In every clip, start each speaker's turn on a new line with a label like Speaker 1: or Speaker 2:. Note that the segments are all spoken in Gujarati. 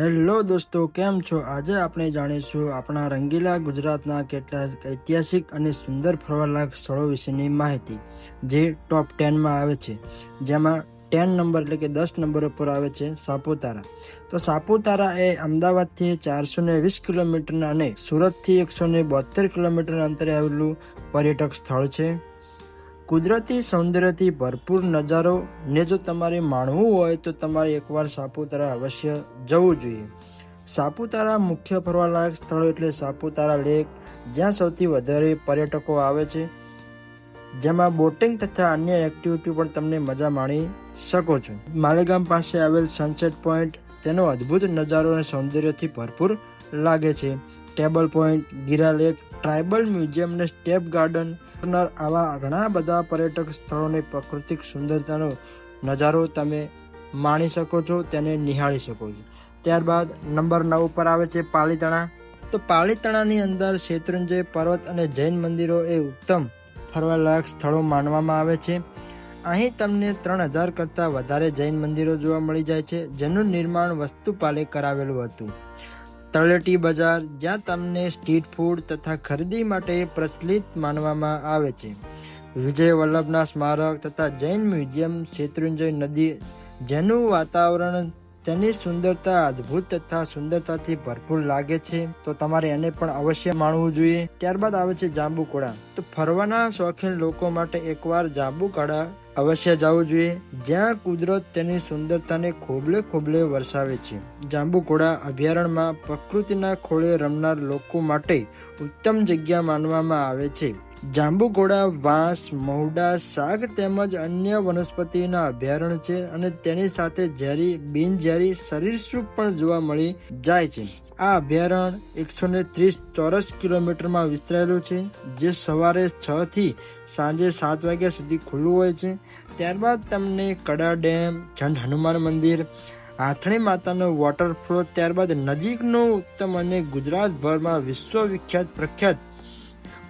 Speaker 1: હેલો દોસ્તો, કેમ છો? આજે આપણે જાણીશું આપણા રંગીલા ગુજરાતના કેટલાક ઐતિહાસિક અને સુંદર ફરવાલાયક સ્થળો વિશેની માહિતી, જે ટોપ ટેનમાં આવે છે. જેમાં ટેન નંબર એટલે કે દસ નંબર ઉપર આવે છે સાપુતારા. તો સાપુતારા એ અમદાવાદથી ચારસો ને વીસ કિલોમીટરના અને સુરતથી એકસો ને બોતેર કિલોમીટરના અંતરે આવેલું પર્યટક સ્થળ છે. કુદરતી સૌંદર્યથી ભરપૂર નજારો ને જો તમારે માણવું હોય તો તમારે એકવાર સાપુતારા અવશ્ય જવું જોઈએ. સાપુતારા મુખ્ય ફરવાલાયક સ્થળો એટલે સાપુતારા લેક, જ્યાં સૌથી વધારે પર્યટકો આવે છે. જેમાં બોટિંગ તથા અન્ય એક્ટિવિટી પણ તમને મજા માણી શકો છો. માલેગામ પાસે આવેલ સનસેટ પોઈન્ટ તેનો અદ્ભુત નજારો અને સૌંદર્યથી ભરપૂર લાગે છે. Table point, Gira lake, tribal museum ને સ્ટેપ ગાર્ડન આવા ઘણા બધા પર્યટક સ્થળોની પ્રાકૃતિક સુંદરતાનો નજારો તમે માણી શકો છો, તેને નિહાળી શકો છો. ત્યારબાદ નંબર નવ ઉપર આવે છે પાલીતાણા. તો પાલીતાણાની અંદર શેત્રુંજય પર્વત અને જૈન મંદિરો એ ઉત્તમ ફરવાલાયક સ્થળો માનવામાં આવે છે. અહીં તમને ત્રણ હજાર કરતાં વધારે જૈન મંદિરો જોવા મળી જાય છે, જેનું નિર્માણ વસ્તુપાલે કરાવેલું હતું. તળેટી બજાર જ્યાં તમને સ્ટ્રીટ ફૂડ તથા ખરીદી માટે પ્રચલિત માનવામાં આવે છે. વિજય વલ્લભના સ્મારક તથા જૈન મ્યુઝિયમ શેત્રુંજય નદી જેનું વાતાવરણ તેની સુંદરતા, અદ્ભુત તથા સુંદરતાથી ભરપૂર લાગે છે. તો તમારે એને પણ અવશ્ય માણવું જોઈએ. ત્યારબાદ આવે છે જાંબુકોડા તો ફરવાના શોખીન લોકો માટે એકવાર જાંબુકોડા અવશ્ય જવું જોઈએ. જ્યાં કુદરત તેની સુંદરતાને ખોબલે ખોબલે વરસાવે છે. જાંબુકોડા અભયારણ્યમાં પ્રકૃતિના ખોળે રમનાર લોકો માટે ઉત્તમ જગ્યા માનવામાં આવે છે. જાંબુઘોડા, વાંસ, મહુડા શાક તેમજ અન્ય વનસ્પતિના અભયારણ્ય છે અને તેની સાથે ઝેરી, બિનઝેરી સરીસૃપ પણ જોવા મળી જાય છે. આ અભયારણ્ય એકસો ને ત્રીસ ચોરસ કિલોમીટરમાં વિસ્તરેલું છે, જે સવારે છ થી સાંજે સાત વાગ્યા સુધી ખુલ્લું હોય છે. ત્યારબાદ તમને કડા ડેમ ઝંડ હનુમાન મંદિર, હાથણી માતાનો વોટરફ્લો ત્યારબાદ નજીકનું ઉત્તમ અને ગુજરાતભરમાં વિશ્વવિખ્યાત પ્રખ્યાત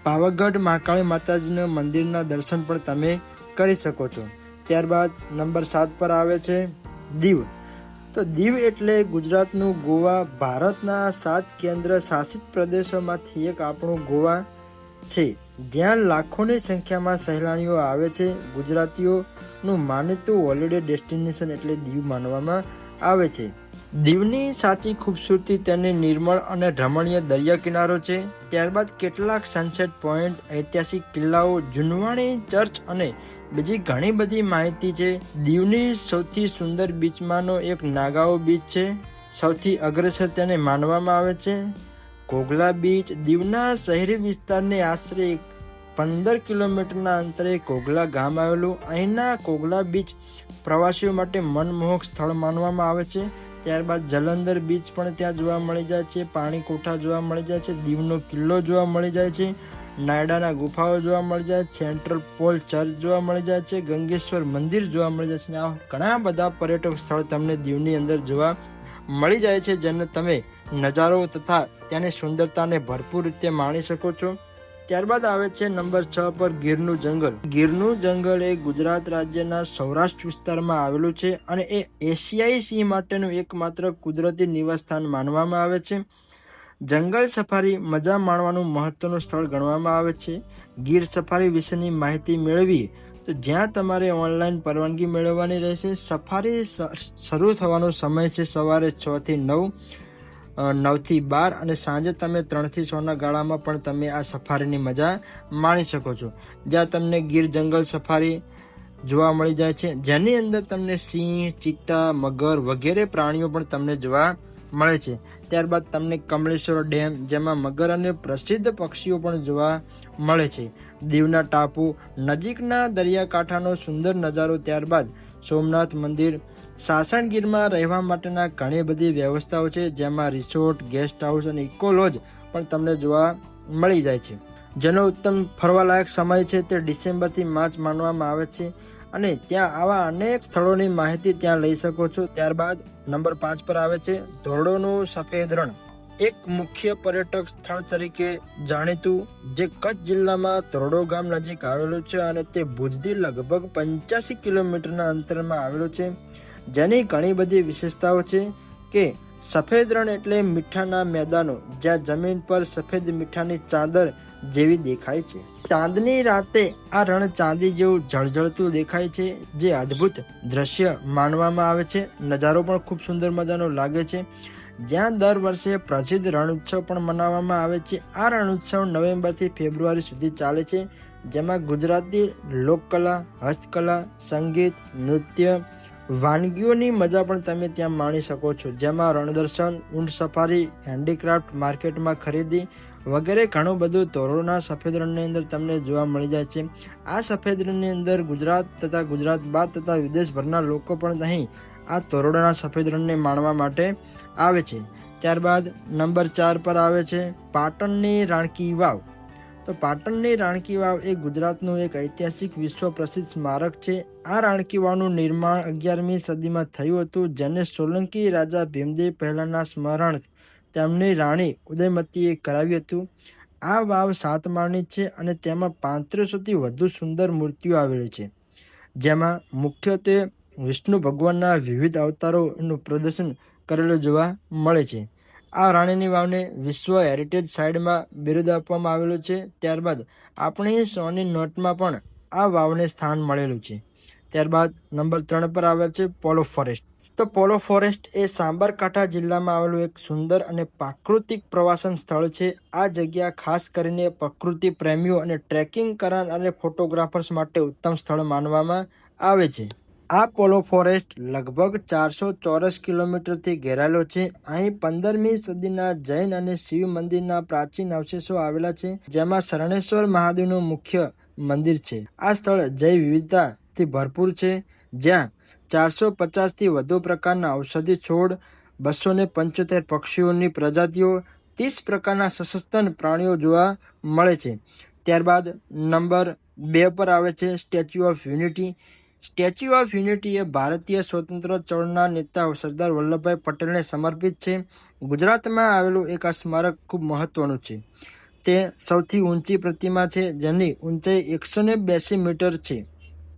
Speaker 1: પાવાગઢ મહાકાળી માતાજીના મંદિરના દર્શન પણ તમે કરી શકો છો. ત્યારબાદ નંબર સાત પર આવે છે દીવ. તો દીવ એટલે ગુજરાતનું ગોવા. ભારતના સાત કેન્દ્ર શાસિત પ્રદેશોમાંથી એક આપણું ગોવા છે. જ્યાં લાખોની સંખ્યામાં સહેલાણીઓ આવે છે. ગુજરાતીઓનું માનીતું હોલિડે ડેસ્ટિનેશન એટલે દીવ માનવામાં આવે છે. દીવની સાચી ખૂબસૂરતી તેની નિર્મળ અને રમણીય દરિયા કિનારો છે. ત્યારબાદ કેટલાક સનસેટ પોઈન્ટ ઐતિહાસિક કિલ્લાઓ, જુનવાણી ચર્ચ અને બીજી ઘણી બધી માહિતી છે. દીવની સૌથી સુંદર બીચમાંનો એક નાગાઓ બીચ છે. સૌથી અગ્રેસર તેને માનવામાં આવે છે. કોગલા બીચ દીવના શહેરી વિસ્તારને આશરે પંદર કિલોમીટરના અંતરે કોગલા ગામ આવેલું. અહીંના કોગલા બીચ પ્રવાસીઓ માટે મનમોહક સ્થળ માનવામાં આવે છે. ત્યારબાદ જલંધર બીચ પણ ત્યાં જોવા મળી જાય છે. પાણી કોઠા જોવા મળી જાય છે. દીવનો કિલ્લો જોવા મળી જાય છે. નાયડાના ગુફાઓ જોવા મળી જાય. છે સેન્ટ્રલ પોલ ચર્ચ જોવા મળી જાય છે. ગંગેશ્વર મંદિર જોવા મળી જાય છે. આ ઘણા બધા પર્યટક સ્થળ તમને દીવની અંદર જોવા મળી જાય છે, જેને તમે નજારો તથા ત્યાંની સુંદરતાને ભરપૂર રીતે માણી શકો છો. ત્યારબાદ આવે છે નંબર છ પર ગીરનું જંગલ. ગીરનું જંગલ એ ગુજરાત રાજ્યના સૌરાષ્ટ્ર વિસ્તારમાં આવેલું છે અને એ એશિયાઈ સિંહ માટેનું એકમાત્ર કુદરતી નિવાસસ્થાન માનવામાં આવે છે. જંગલ સફારી મજા માણવાનું મહત્વનું સ્થળ ગણવામાં આવે છે. ગીર સફારી વિશેની માહિતી મેળવી તો જ્યાં તમારે ઓનલાઈન પરવાનગી મેળવવાની રહેશે. સફારી શરૂ થવાનો સમય છે સવારે છ થી નવ. નવથી બાર અને સાંજે તમે ત્રણથી છના ગાળામાં પણ તમે આ સફારીની મજા માણી શકો છો. જ્યાં તમને ગીર જંગલ સફારી જોવા મળી જાય છે. જેની અંદર તમને સિંહ, ચિત્તા, મગર વગેરે પ્રાણીઓ પણ તમને જોવા મળે છે. ત્યારબાદ તમને કમળેશ્વર ડેમ, જેમાં મગર અને પ્રસિદ્ધ પક્ષીઓ પણ જોવા મળે છે. દીવના ટાપુ નજીકના દરિયાકાંઠાનો સુંદર નજારો ત્યારબાદ સોમનાથ મંદિર સાસણગીરમાં રહેવા માટેના ઘણી બધી વ્યવસ્થાઓ છે, જેમાં રિસોર્ટ, ગેસ્ટ હાઉસ અને ઇકો લોજ પણ તમને જોવા મળી જાય છે. જેનો ઉત્તમ ફરવાલાયક સમય છે તે ડિસેમ્બરથી માર્ચ માનવામાં આવે છે અને ત્યાં આવા અનેક સ્થળોની માહિતી ત્યાં લઈ શકો છો. ત્યારબાદ નંબર પાંચ પર આવે છે, ધોરડોનું સફેદ રણ. એક મુખ્ય પર્યટક સ્થળ તરીકે જાણીતું, જે કચ્છ જિલ્લામાં ધોરડો ગામ નજીક આવેલું છે અને તે ભુજથી લગભગ પંચ્યાસી કિલોમીટરના અંતરમાં આવેલું છે. જેની ઘણી બધી વિશેષતાઓ છે કે સફેદ રણ એટલે મીઠાના મેદાનો, જ્યાં જમીન પર સફેદ મીઠાની ચાદર જેવી દેખાય છે. ચાંદની રાતે આ રણ ચાંદી જેવું ઝળઝળતું દેખાય છે, જે અદ્ભુત દ્રશ્ય માનવામાં આવે છે. નજારો પણ ખૂબ સુંદર મજાનો લાગે છે. જ્યાં દર વર્ષે પ્રસિદ્ધ રણોત્સવ પણ મનાવવામાં આવે છે. આ રણોત્સવ નવેમ્બરથી ફેબ્રુઆરી સુધી ચાલે છે, જેમાં ગુજરાતી લોકકલા, હસ્તકલા, સંગીત, નૃત્ય વાનગીઓની મજા પણ તમે ત્યાં માણી શકો છો. જેમાં રણદર્શન, ઊંટ સફારી હેન્ડીક્રાફ્ટ માર્કેટમાં ખરીદી વગેરે ઘણું બધું તોરણના સફેદ રણની અંદર તમને જોવા મળી જાય છે. આ સફેદ રણની અંદર ગુજરાત તથા ગુજરાત બહાર તથા વિદેશભરના લોકો પણ અહીં આ તોરણના સફેદ રણને માણવા માટે આવે છે. ત્યારબાદ નંબર ચાર પર આવે છે પાટણની રાણકી વાવ. તો પાટણની રાણકી વાવ એ ગુજરાતનું એક ઐતિહાસિક વિશ્વ પ્રસિદ્ધ સ્મારક છે. આ રાણકી વાવનું નિર્માણ અગિયારમી સદીમાં થયું હતું, જેને સોલંકી રાજા ભીમદેવ પહેલાના સ્મરણ તેમની રાણી ઉદયમતીએ કરાવ્યું હતું. આ વાવ સાત માળની છે અને તેમાં પાંત્રીસોથી વધુ સુંદર મૂર્તિઓ આવેલી છે. જેમાં મુખ્યત્વે વિષ્ણુ ભગવાનના વિવિધ અવતારોનું પ્રદર્શન કરેલું જોવા મળે છે. આ રાણીની વાવને વિશ્વ હેરિટેજ સાઇડમાં બિરુદ આપવામાં આવેલું છે. ત્યારબાદ આપણી સોની નોટમાં પણ આ વાવને સ્થાન મળેલું છે. ત્યારબાદ નંબર ત્રણ પર આવે છે પોલો ફોરેસ્ટ. તો પોલો ફોરેસ્ટ એ સાંબરકાંઠા જિલ્લામાં આવેલું એક સુંદર અને પ્રાકૃતિક પ્રવાસન સ્થળ છે. આ જગ્યા ખાસ કરીને પ્રકૃતિ પ્રેમીઓ અને ટ્રેકિંગ કરનાર અને ફોટોગ્રાફર્સ માટે ઉત્તમ સ્થળ માનવામાં આવે છે. આ પોલો ફોરેસ્ટ લગભગ ચારસો ચોરસ કિલોમીટરથી ઘેરાયેલો છે. અહીં પંદરમી સદીના જૈન અને શિવ મંદિરના પ્રાચીન અવશેષો આવેલા છે, જેમાં શરણેશ્વર મહાદેવનું મુખ્ય મંદિર છે. આ સ્થળ જૈવ વિવિધતાથી ભરપૂર છે, જ્યાં ચારસો પચાસથી વધુ પ્રકારના ઔષધિ છોડ બસો ને પંચોતેર પક્ષીઓની પ્રજાતિઓ, ત્રીસ પ્રકારના સશસ્તન પ્રાણીઓ જોવા મળે છે. ત્યારબાદ નંબર બે પર આવે છે, statue of unity statue of unity એ ભારતીય સ્વતંત્ર ચળવળના નેતા સરદાર વલ્લભભાઈ પટેલને સમર્પિત છે. ગુજરાતમાં આવેલું એક આ સ્મારક ખૂબ મહત્વનું છે. તે સૌથી ઊંચી પ્રતિમા છે, જેની ઊંચાઈ એકસો ને બેસી મીટર છે.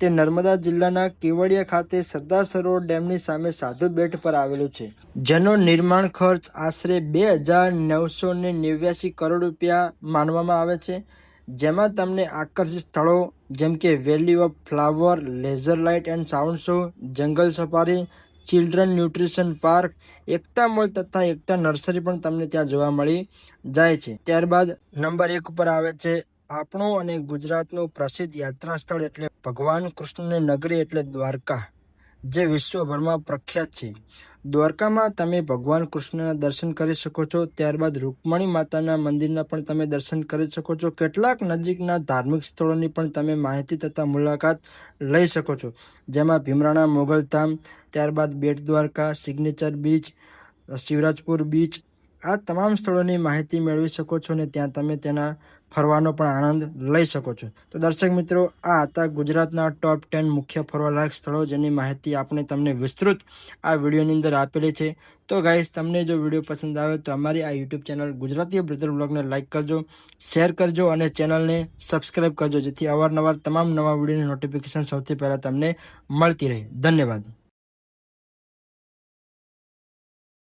Speaker 1: તે નર્મદા જિલ્લાના કેવડિયા ખાતે સરદાર સરોવર ડેમની સામે સાધુ બેટ પર આવેલું છે. જેનો નિર્માણ ખર્ચ આશરે બે હજાર નવસો ને નેવ્યાસી કરોડ રૂપિયા માનવામાં આવે છે. જેમાં તમને આકર્ષિત સ્થળો જેમ કે valley of flower laser light and sound show jungle safari children nutrition park Ekta mall તથા એકતા નર્સરી પણ તમને ત્યાં જોવા મળી જાય છે. ત્યારબાદ નંબર એક ઉપર આવે છે આપણું અને ગુજરાતનું પ્રસિદ્ધ યાત્રા સ્થળ એટલે ભગવાન કૃષ્ણની નગરી એટલે દ્વારકા, જે વિશ્વભરમાં પ્રખ્યાત છે. દ્વારકામાં તમે ભગવાન કૃષ્ણના દર્શન કરી શકો છો. ત્યારબાદ રૂકમણી માતાના મંદિરના પણ તમે દર્શન કરી શકો છો. કેટલાક નજીકના ધાર્મિક સ્થળોની પણ તમે માહિતી તથા મુલાકાત લઈ શકો છો. જેમાં ભીમરાણા મોગલધામ ત્યારબાદ Bet Dwarka, signature beach, Shivrajpur beach, આ તમામ સ્થળોની માહિતી મેળવી શકો છો અને ત્યાં તમે તેના ફરવાનો પણ આનંદ લઈ શકો છો. તો દર્શક મિત્રો, આ હતા ગુજરાતના ટોપ ટેન મુખ્ય ફરવાલાયક સ્થળો જેની માહિતી આપણે તમને વિસ્તૃત આ વિડીયોની અંદર આપેલી છે. તો ગાઈસ તમને જો વીડિયો પસંદ આવે તો અમારી આ યુટ્યુબ ચેનલ ગુજરાતી બ્રધર બ્લોગને લાઇક કરજો શેર કરજો અને ચેનલને સબસ્ક્રાઈબ કરજો, જેથી અવારનવાર તમામ નવા વિડીયોની નોટિફિકેશન સૌથી પહેલાં તમને મળતી રહે. ધન્યવાદ.